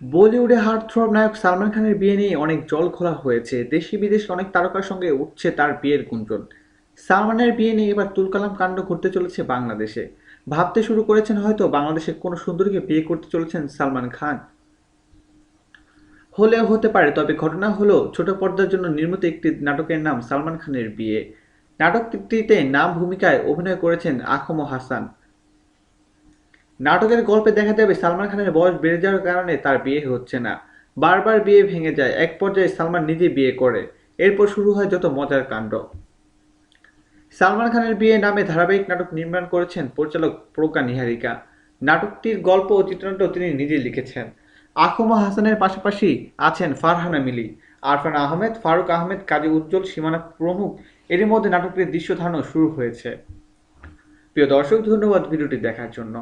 বলিউডে হার্টথ্রব নায়ক সালমান খানের বিয়ে নিয়ে অনেক জল খোলা হয়েছে। দেশি বিদেশি অনেক তারকার সঙ্গে উঠছে তার বিয়ের গুঞ্জন। সালমানের বিয়ে নিয়ে এবার তুলকালাম কাণ্ড ঘটতে চলেছে বাংলাদেশে। ভাবতে শুরু করেছেন হয়তো বাংলাদেশের কোনো সুন্দরীকে বিয়ে করতে চলেছেন সালমান খান। হলেও হতে পারে, তবে ঘটনা হলো, ছোট পর্দার জন্য নির্মিত একটি নাটকের নাম সালমান খানের বিয়ে। নাটকটিতে নাম ভূমিকায় অভিনয় করেছেন আখম হাসান। নাটকের গল্পে দেখা যাবে সালমান খানের বয়স বেড়ে যাওয়ার কারণে তার বিয়ে হচ্ছে না। বারবার বিয়ে ভেঙে যায়, এক পর্যায়ে সালমান নিজে বিয়ে করে। এরপর শুরু হয় যত মজার কাণ্ড। সালমান খানের বিয়ে নামে ধারাবাহিক নাটক নির্মাণ করেছেন পরিচালক প্রজ্ঞা নিহারিকা। নাটকটির গল্প ও চিত্রনাট্য তিনি নিজে লিখেছেন। আখমা হাসানের পাশাপাশি আছেন ফারহানা মিলি। আরফান আহমেদ, ফারুক আহমেদ, কাজী উজ্জ্বল সীমানা প্রমুখ, এরই মধ্যে নাটকটির দৃশ্য ধারণও শুরু হয়েছে। প্রিয় দর্শক, ধন্যবাদ ভিডিওটি দেখার জন্য।